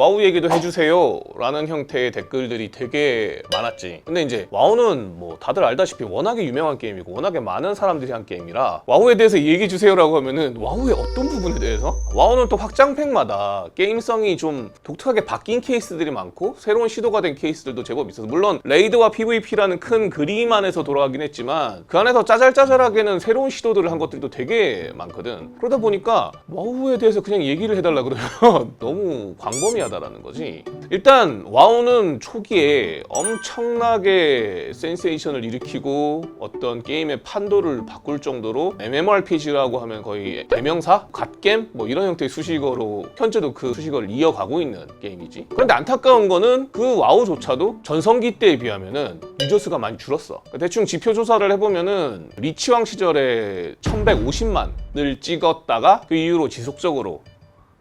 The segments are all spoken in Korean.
와우 얘기도 해주세요 라는 형태의 댓글들이 되게 많았지. 근데 이제 와우는 뭐 다들 알다시피 워낙에 유명한 게임이고 워낙에 많은 사람들이 한 게임이라 와우에 대해서 얘기해 주세요라고 하면은 와우의 어떤 부분에 대해서? 와우는 또 확장팩마다 게임성이 좀 독특하게 바뀐 케이스들이 많고 새로운 시도가 된 케이스들도 제법 있어서 물론 레이드와 PVP라는 큰 그림 안에서 돌아가긴 했지만 그 안에서 짜잘짜잘하게는 새로운 시도들을 한 것들도 되게 많거든. 그러다 보니까 와우에 대해서 그냥 얘기를 해달라 그러면 너무 광범위하다 라는 거지 일단 와우는 초기에 엄청나게 센세이션을 일으키고 어떤 게임의 판도를 바꿀 정도로 MMORPG라고 하면 거의 대명사? 갓겜? 뭐 이런 형태의 수식어로 현재도 그 수식어를 이어가고 있는 게임이지 그런데 안타까운 거는 그 와우조차도 전성기 때에 비하면은 유저 수가 많이 줄었어 대충 지표 조사를 해보면은 리치왕 시절에 1150만을 찍었다가 그 이후로 지속적으로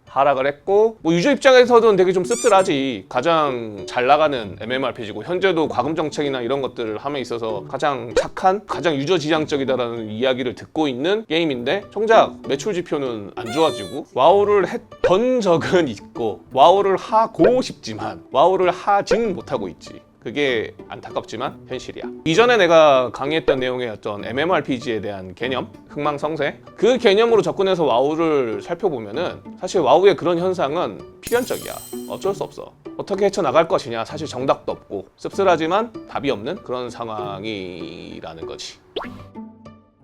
하락을 했고 뭐 유저 입장에서는 되게 좀 씁쓸하지. 가장 잘 나가는 MMORPG고 현재도 과금 정책이나 이런 것들을 함에 있어서 가장 착한 가장 유저 지향적이다라는 이야기를 듣고 있는 게임인데 정작 매출 지표는 안 좋아지고 와우를 했던 적은 있고 와우를 하고 싶지만 와우를 하진 못하고 있지 그게 안타깝지만 현실이야. 이전에 내가 강의했던 내용의 어떤 MMORPG에 대한 개념, 흥망성쇠 그 개념으로 접근해서 와우를 살펴보면은 사실 와우의 그런 현상은 필연적이야. 어쩔 수 없어. 어떻게 헤쳐나갈 것이냐 사실 정답도 없고 씁쓸하지만 답이 없는 그런 상황이라는 거지.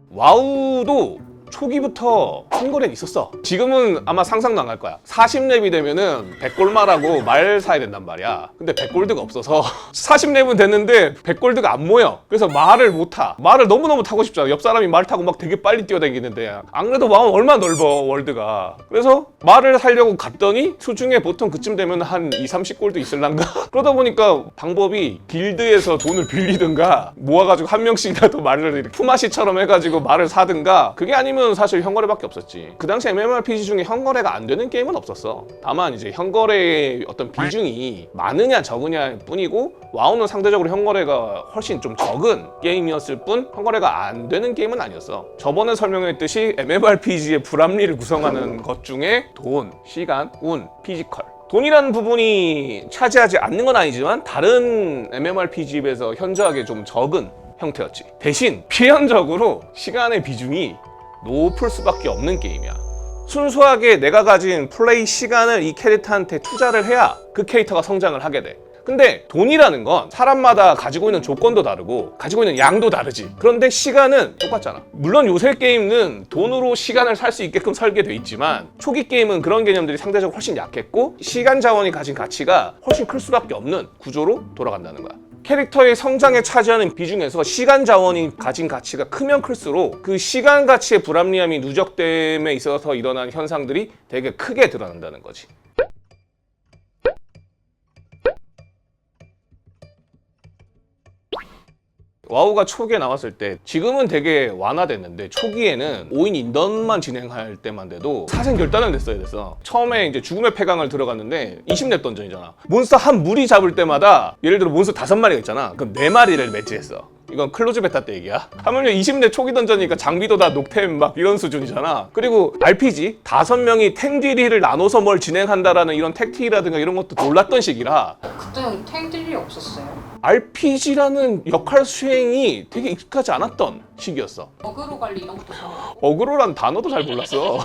와우도 초기부터 한거래는 있었어. 지금은 아마 상상도 안 갈 거야. 40렙이 되면은 100골마라고 말 사야 된단 말이야. 근데 100골드가 없어서 40렙은 됐는데 100골드가 안 모여. 그래서 말을 못 타. 말을 너무너무 타고 싶잖아. 옆 사람이 말 타고 막 되게 빨리 뛰어다니는데 안 그래도 마음 얼마나 넓어 월드가. 그래서 말을 살려고 갔더니 수중에 보통 그쯤 되면 한 2, 30골드 있을란가? 그러다 보니까 방법이 길드에서 돈을 빌리든가 모아가지고 한 명씩이라도 말을 이렇게 품앗이처럼 해가지고 말을 사든가 그게 아니면 사실 현거래밖에 없었지. 그 당시 MMORPG 중에 현거래가 안 되는 게임은 없었어. 다만 이제 현거래의 어떤 비중이 많으냐 적으냐일 뿐이고 와우는 상대적으로 현거래가 훨씬 좀 적은 게임이었을 뿐 현거래가 안 되는 게임은 아니었어. 저번에 설명했듯이 MMORPG의 불합리를 구성하는 것 중에 돈, 시간, 운, 피지컬 돈이라는 부분이 차지하지 않는 건 아니지만 다른 MMORPG에 비해서 현저하게 좀 적은 형태였지. 대신 필연적으로 시간의 비중이 높을 수밖에 없는 게임이야. 순수하게 내가 가진 플레이 시간을 이 캐릭터한테 투자를 해야 그 캐릭터가 성장을 하게 돼. 근데 돈이라는 건 사람마다 가지고 있는 조건도 다르고 가지고 있는 양도 다르지. 그런데 시간은 똑같잖아. 물론 요새 게임은 돈으로 시간을 살 수 있게끔 설계돼 있지만 초기 게임은 그런 개념들이 상대적으로 훨씬 약했고 시간 자원이 가진 가치가 훨씬 클 수밖에 없는 구조로 돌아간다는 거야. 캐릭터의 성장에 차지하는 비중에서 시간 자원이 가진 가치가 크면 클수록 그 시간 가치의 불합리함이 누적됨에 있어서 일어난 현상들이 되게 크게 드러난다는 거지. 와우가 초기에 나왔을 때 지금은 되게 완화됐는데 초기에는 5인 인던만 진행할 때만 돼도 사생 결단을 냈어야 됐어 처음에 이제 죽음의 폐강을 들어갔는데 20렙 던전이잖아 몬스터 한 무리 잡을 때마다 예를 들어 몬스터 다섯 마리가 있잖아 그럼 네 마리를 매치했어 이건 클로즈 베타 때 얘기야. 하물며 20대 초기 던전이니까 장비도 다 녹템 막 이런 수준이잖아. 그리고 RPG 다섯 명이 탱디리를 나눠서 뭘 진행한다라는 이런 택티라든가 이런 것도 놀랐던 시기라 그때 탱들이 없었어요. RPG라는 역할 수행이 되게 익숙하지 않았던 시기였어. 어그로 관리 이런 것도 잘 어그로란 단어도 잘 몰랐어.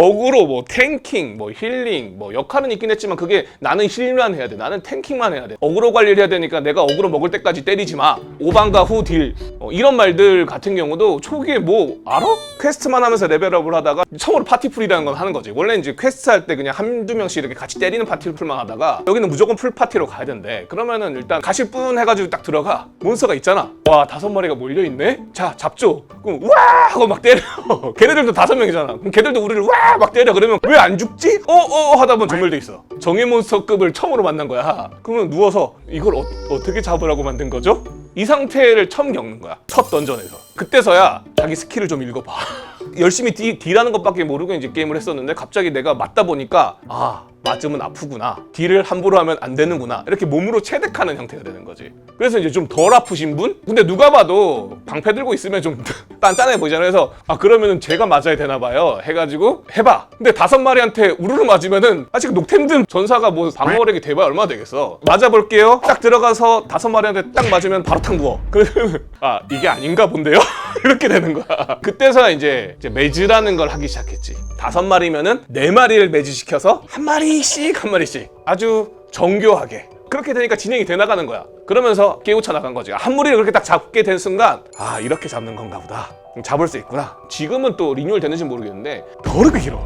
어그로 뭐 탱킹 뭐 힐링 뭐 역할은 있긴 했지만 그게 나는 힐만 해야 돼. 나는 탱킹만 해야 돼. 어그로 관리를 해야 되니까 내가 어그로 먹을 때까지 때리지 마. 오반가 후딜. 어, 이런 말들 같은 경우도 초기에 뭐 알아? 퀘스트만 하면서 레벨업을 하다가 처음으로 파티풀이라는 건 하는 거지. 원래 이제 퀘스트 할 때 그냥 한두 명씩 이렇게 같이 때리는 파티풀만 하다가 여기는 무조건 풀 파티로 가야 된대. 그러면은 일단 가실 뿐 해가지고 딱 들어가. 몬스터가 있잖아. 와 다섯 마리가 몰려있네? 자 잡죠. 그럼 우와! 하고 막 때려. 걔네들도 다섯 명이잖아. 그럼 걔들도 우리를 와막 때려. 그러면 왜 안 죽지? 어어 하다 보면 전멸돼 있어. 정예 몬스터급을 처음으로 만난 거야. 그러면 누워서 이걸 어, 어떻게 잡으라고 만든 거죠? 이 상태를 처음 겪는 거야. 첫 던전에서. 그때서야 자기 스킬을 좀 읽어봐. 열심히 딜, 딜하는 것밖에 모르고 이제 게임을 했었는데 갑자기 내가 맞다 보니까 아 맞으면 아프구나 딜을 함부로 하면 안 되는구나 이렇게 몸으로 체득하는 형태가 되는 거지. 그래서 이제 좀 덜 아프신 분? 근데 누가 봐도 방패 들고 있으면 좀 단단해 보이잖아요. 그래서 아 그러면은 제가 맞아야 되나 봐요. 해가지고 해봐. 근데 다섯 마리한테 우르르 맞으면은 아직 녹템든 전사가 뭐 방어력이 돼봐야 얼마 되겠어. 맞아볼게요. 딱 들어가서 다섯 마리한테 딱 맞으면 바로 탁 누워. 그러면 아 이게 아닌가 본데요? 이렇게 되는 거야. 그때서 이제, 이제 매즈라는 걸 하기 시작했지 다섯 마리면은 네 마리를 매즈시켜서 한 마리씩 한 마리씩 아주 정교하게 그렇게 되니까 진행이 돼 나가는 거야. 그러면서 깨우쳐 나간 거지. 한 무리를 그렇게 딱 잡게 된 순간 아 이렇게 잡는 건가 보다. 잡을 수 있구나. 지금은 또 리뉴얼 되는지 모르겠는데 더럽게 길어.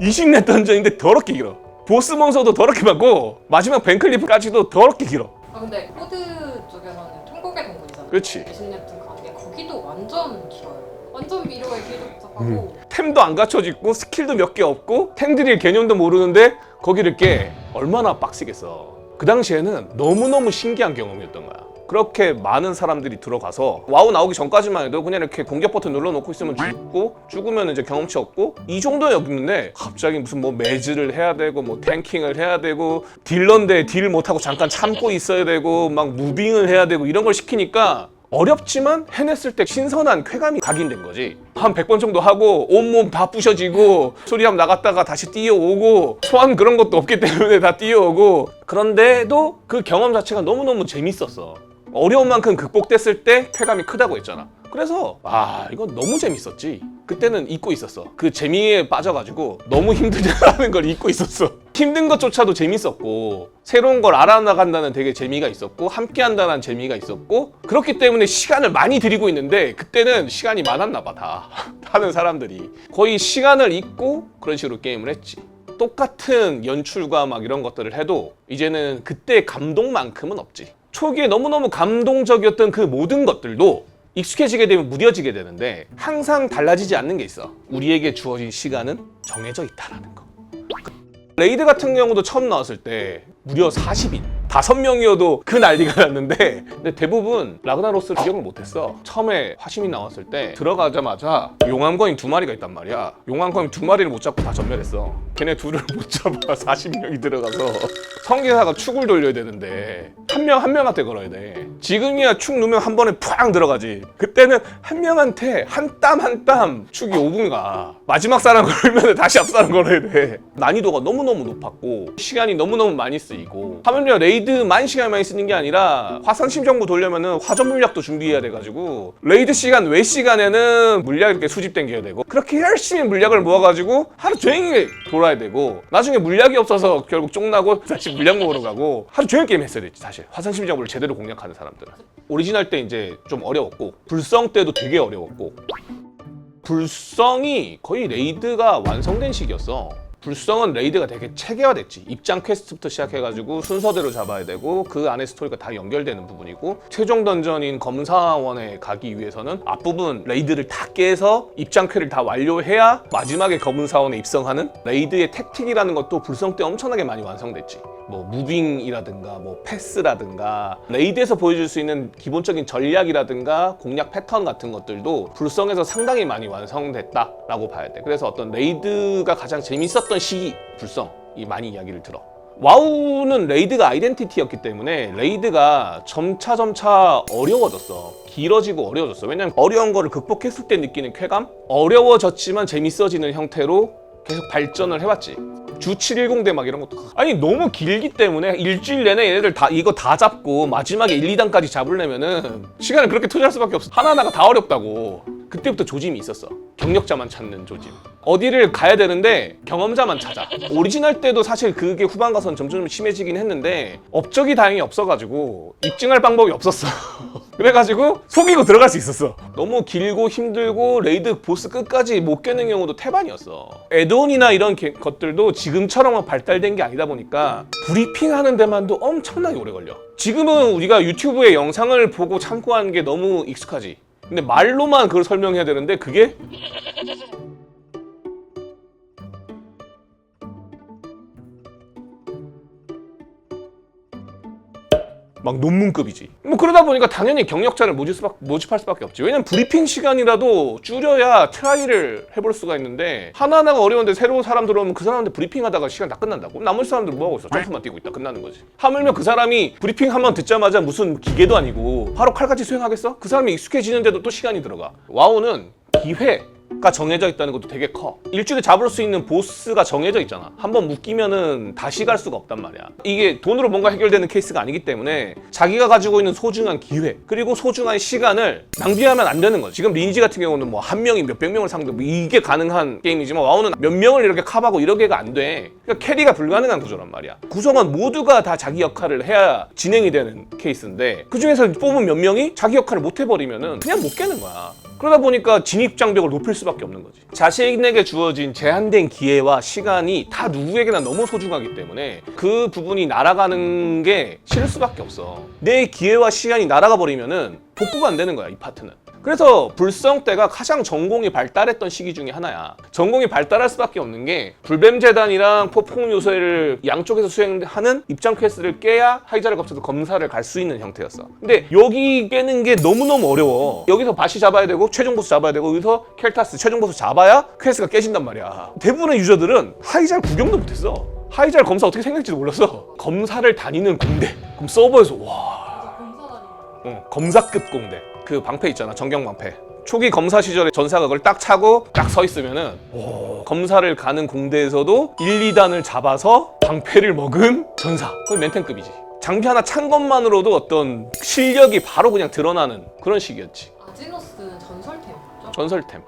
20렙 던전인데 더럽게 길어. 보스 몬스터도 더럽게 많고 마지막 벤클리프까지도 더럽게 길어. 아 근데 코드 쪽에서는 통곡의 동굴이잖아요. 그렇지. 20렙 가게 거기도 완전 길어요. 완전 길도 복잡하고. 음. 템도 안 갖춰지고 스킬도 몇 개 없고 템들일 개념도 모르는데 거기를 깨. 얼마나 빡시겠어. 그 당시에는 너무너무 신기한 경험이었던 거야. 그렇게 많은 사람들이 들어가서 와우 나오기 전까지만 해도 그냥 이렇게 공격 버튼 눌러놓고 있으면 죽고 죽으면 이제 경험치 없고 이 정도였는데 갑자기 무슨 뭐 매즈를 해야 되고 뭐 탱킹을 해야 되고 딜러인데 딜 못하고 잠깐 참고 있어야 되고 막 무빙을 해야 되고 이런 걸 시키니까 어렵지만 해냈을 때 신선한 쾌감이 각인된 거지. 한 100번 정도 하고 온몸 다 부셔지고 소리함 나갔다가 다시 뛰어오고 소환 그런 것도 없기 때문에 다 뛰어오고 그런데도 그 경험 자체가 너무너무 재밌었어. 어려운 만큼 극복됐을 때 쾌감이 크다고 했잖아. 그래서 아 이건 너무 재밌었지. 그때는 잊고 있었어. 그 재미에 빠져가지고 너무 힘들다는 걸 잊고 있었어. 힘든 것조차도 재밌었고 새로운 걸 알아나간다는 되게 재미가 있었고 함께한다는 재미가 있었고 그렇기 때문에 시간을 많이 들이고 있는데 그때는 시간이 많았나 봐다 하는 사람들이 거의 시간을 잊고 그런 식으로 게임을 했지. 똑같은 연출과 막 이런 것들을 해도 이제는 그때 감동만큼은 없지. 초기에 너무너무 감동적이었던 그 모든 것들도 익숙해지게 되면 무뎌지게 되는데 항상 달라지지 않는 게 있어. 우리에게 주어진 시간은 정해져 있다라는 거. 레이드 같은 경우도 처음 나왔을 때 무려 40인 다섯 명이어도 그 난리가 났는데. 근데 대부분 라그나로스를 기억을 못했어. 처음에 화심이 나왔을 때 들어가자마자 용암거인 두 마리가 있단 말이야. 용암거인 두 마리를 못 잡고 다 전멸했어. 걔네 둘을 못 잡아. 40명이 들어가서. 성기사가 축을 돌려야 되는데 한 명한 명한테 걸어야 돼. 지금이야 축 누면 한 번에 푸앙 들어가지. 그때는 한 명한테 한 땀 한 땀 축이 5분 가. 마지막 사람 걸면 다시 앞 사람 걸어야 돼. 난이도가 너무너무 높았고 시간이 너무너무 많이 쓰이고. 하물며 레이 드만 시간이 많이 쓰는 게 아니라 화산 심정부 돌려면은 화전 물약도 준비해야 돼가지고 레이드 시간 외 시간에는 물약 이렇게 수집땡겨야 되고 그렇게 열심히 물약을 모아가지고 하루 종일 돌아야 되고 나중에 물약이 없어서 결국 쫑나고 다시 물약 먹으러 가고 하루 종일 게임 했어야 됐지 사실 화산 심정부를 제대로 공략하는 사람들은 오리지널 때 이제 좀 어려웠고 불성 때도 되게 어려웠고 불성이 거의 레이드가 완성된 시기였어. 불성은 레이드가 되게 체계화됐지. 입장 퀘스트부터 시작해가지고 순서대로 잡아야 되고 그 안에 스토리가 다 연결되는 부분이고 최종 던전인 검사원에 가기 위해서는 앞부분 레이드를 다 깨서 입장 퀘를 다 완료해야 마지막에 검사원에 입성하는 레이드의 택틱이라는 것도 불성 때 엄청나게 많이 완성됐지. 뭐 무빙이라든가 뭐 패스라든가 레이드에서 보여줄 수 있는 기본적인 전략이라든가 공략 패턴 같은 것들도 불성에서 상당히 많이 완성됐다라고 봐야 돼. 그래서 어떤 레이드가 가장 재밌었던 시기 불성이 많이 이야기를 들어. 와우는 레이드가 아이덴티티였기 때문에 레이드가 점차 점차 어려워졌어. 길어지고 어려워졌어. 왜냐면 어려운 거를 극복했을 때 느끼는 쾌감? 어려워졌지만 재밌어지는 형태로 계속 발전을 해왔지. 주 710대 막 이런 것도. 아니 너무 길기 때문에 일주일 내내 얘네들 다 이거 다 잡고 마지막에 1, 2단까지 잡으려면은 시간을 그렇게 투자할 수밖에 없어. 하나하나가 다 어렵다고 그때부터 조짐이 있었어. 경력자만 찾는 조짐. 어디를 가야 되는데 경험자만 찾아. 오리지널 때도 사실 그게 후반 가서는 점점 심해지긴 했는데 업적이 다행히 없어가지고 입증할 방법이 없었어. 그래가지고 속이고 들어갈 수 있었어. 너무 길고 힘들고 레이드 보스 끝까지 못 깨는 경우도 태반이었어. 에드온이나 이런 게- 것들도 지금처럼 발달된 게 아니다 보니까 브리핑하는 데만도 엄청나게 오래 걸려. 지금은 우리가 유튜브에 영상을 보고 참고하는 게 너무 익숙하지 근데 말로만 그걸 설명해야 되는데 그게 막 논문급이지. 뭐 그러다 보니까 당연히 경력자를 모집 수밖, 모집할 수밖에 없지. 왜냐면 브리핑 시간이라도 줄여야 트라이를 해볼 수가 있는데 하나하나가 어려운데 새로운 사람 들어오면 그 사람한테 브리핑하다가 시간 다 끝난다고. 나머지 사람들은 뭐 하고 있어? 점프만 뛰고 있다. 끝나는 거지. 하물며 그 사람이 브리핑 한 번 듣자마자 무슨 기계도 아니고 바로 칼같이 수행하겠어? 그 사람이 익숙해지는데도 또 시간이 들어가. 와우는 기회 가 정해져 있다는 것도 되게 커. 일주일에 잡을 수 있는 보스가 정해져 있잖아. 한 번 묶이면은 다시 갈 수가 없단 말이야. 이게 돈으로 뭔가 해결되는 케이스가 아니기 때문에 자기가 가지고 있는 소중한 기회 그리고 소중한 시간을 낭비하면 안 되는 거지. 지금 리니지 같은 경우는 뭐 한 명이 몇백 명을 상대 뭐 이게 가능한 게임이지만 와우는 몇 명을 이렇게 캅하고 이러게가 안 돼. 그러니까 캐리가 불가능한 구조란 말이야. 구성원 모두가 다 자기 역할을 해야 진행이 되는 케이스인데 그 중에서 뽑은 몇 명이 자기 역할을 못 해버리면은 그냥 못 깨는 거야. 그러다 보니까 진입 장벽을 높일 수밖에 없는 거지. 자신에게 주어진 제한된 기회와 시간이 다 누구에게나 너무 소중하기 때문에 그 부분이 날아가는 게 싫을 수밖에 없어. 내 기회와 시간이 날아가 버리면은 복구가 안 되는 거야, 이 파트는. 그래서 불성 때가 가장 전공이 발달했던 시기 중에 하나야. 전공이 발달할 수밖에 없는 게 불뱀 재단이랑 포폭 요소를 양쪽에서 수행하는 입장 퀘스트를 깨야 하이자를 거쳐서 검사를 갈 수 있는 형태였어. 근데 여기 깨는 게 너무너무 어려워. 여기서 바시 잡아야 되고 최종 보스 잡아야 되고 여기서 켈타스 최종 보스 잡아야 퀘스트가 깨진단 말이야. 대부분의 유저들은 하이잘 구경도 못했어. 하이잘 검사 어떻게 생길지도 몰랐어. 검사를 다니는 공대. 그럼 서버에서 와 진짜 검사 다니는 어, 검사급 공대 그 방패 있잖아 정경 방패 초기 검사 시절에 전사가 그걸 딱 차고 딱 서 있으면은 오, 검사를 가는 공대에서도 1, 2단을 잡아서 방패를 먹은 전사 그건 멘텐급이지 장비 하나 찬 것만으로도 어떤 실력이 바로 그냥 드러나는 그런 시기였지 아지노스는 전설템 맞죠? 전설템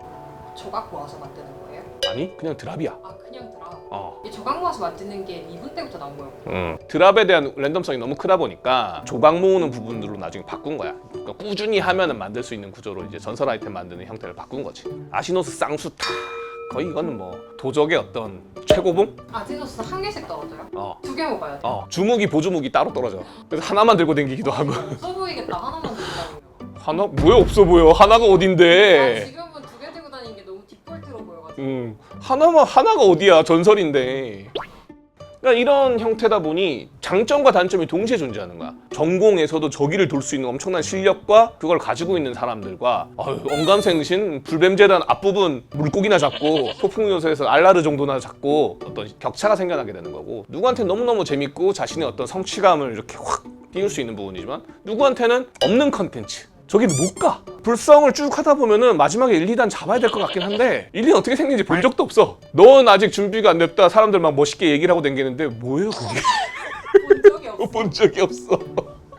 조각 모아서 만드는 거예요? 아니 그냥 드랍이야 아 그냥 드라. 어. 이 조각 모아서 만드는 게 2분 때부터 나온 거예요. 음. 드랍에 대한 랜덤성이 너무 크다 보니까 조각 모으는 부분들로 나중에 바꾼 거야. 그러니까 꾸준히 하면은 만들 수 있는 구조로 이제 전설 아이템 만드는 형태를 바꾼 거지. 아시노스 쌍수타 거의 이거는 뭐 도적의 어떤 최고봉? 아지노스는 한 개씩 떨어져요? 어. 두 개 먹어야 돼. 어. 주무기 보주무기 따로 떨어져. 그래서 하나만 들고 다니기도 하고. 없어 보이겠다 하나만 들고. 하나 뭐야 없어 보여. 하나가 아, 어딘데? 지금은 두 개 들고 다니는 게 너무 디폴트로 보여가지고. 음. 하나만 하나가 어디야? 전설인데. 그러니까 이런 형태다 보니 장점과 단점이 동시에 존재하는 거야. 전공에서도 저기를 돌 수 있는 엄청난 실력과 그걸 가지고 있는 사람들과 아유, 언감생신 불뱀재단 앞부분 물고기나 잡고 소풍 요소에서 알라르 정도나 잡고 어떤 격차가 생겨나게 되는 거고 누구한테 너무너무 재밌고 자신의 어떤 성취감을 이렇게 확 띄울 수 있는 부분이지만 누구한테는 없는 컨텐츠 저기는 못 가. 불성을 쭉 하다 보면은 마지막에 1, 2단 잡아야 될 것 같긴 한데 1, 2단 어떻게 생긴지 본 적도 없어. 넌 아직 준비가 안 됐다. 사람들 막 멋있게 얘기를 하고 댕기는데 뭐예요 그게? 본 적이 없어. 본 적이 없어.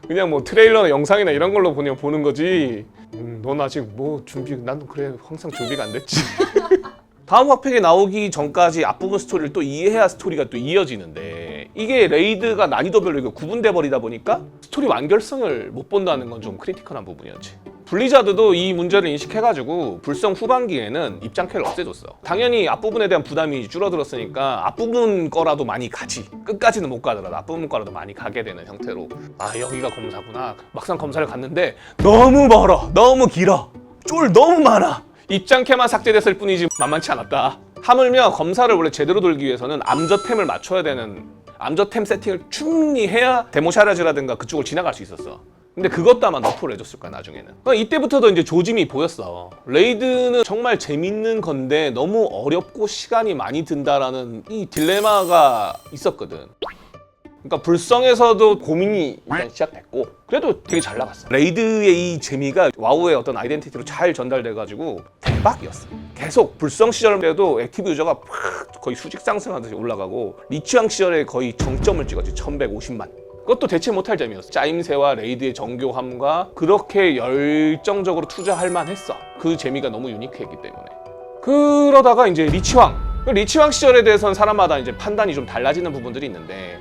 그냥 뭐 트레일러나 영상이나 이런 걸로 그냥 보는 거지. 음, 넌 아직 뭐 준비, 난 그래 항상 준비가 안 됐지. 다음 화팩에 나오기 전까지 앞부분 스토리를 또 이해해야 스토리가 또 이어지는데 이게 레이드가 난이도별로 구분돼 버리다 보니까 스토리 완결성을 못 본다는 건 좀 크리티컬한 부분이었지. 블리자드도 이 문제를 인식해가지고 불성 후반기에는 입장캐를 없애줬어. 당연히 앞부분에 대한 부담이 줄어들었으니까 앞부분 거라도 많이 가지. 끝까지는 못 가더라도 앞부분 거라도 많이 가게 되는 형태로 아 여기가 검사구나. 막상 검사를 갔는데 너무 멀어, 너무 길어, 쫄 너무 많아. 입장캐만 삭제됐을 뿐이지 만만치 않았다. 하물며 검사를 원래 제대로 돌기 위해서는 암저템을 맞춰야 되는 암저템 세팅을 충분히 해야 데모샤라즈라든가 그쪽을 지나갈 수 있었어. 근데 그것도 아마 너프를 해줬을 거야 나중에는. 그러니까 이때부터도 이제 조짐이 보였어. 레이드는 정말 재밌는 건데 너무 어렵고 시간이 많이 든다라는 이 딜레마가 있었거든. 그러니까 불성에서도 고민이 일단 시작됐고 그래도 되게 잘 나갔어. 레이드의 이 재미가 와우의 어떤 아이덴티티로 잘 전달돼가지고 대박이었어. 계속 불성 시절 때도 액티브 유저가 팍 거의 수직 상승하듯이 올라가고 리치왕 시절에 거의 정점을 찍었지 1150만. 그것도 대체 못할 점이었어. 짜임새와 레이드의 정교함과 그렇게 열정적으로 투자할 만했어. 그 재미가 너무 유니크했기 때문에. 그러다가 이제 리치왕. 그 리치왕 시절에 대해서는 사람마다 이제 판단이 좀 달라지는 부분들이 있는데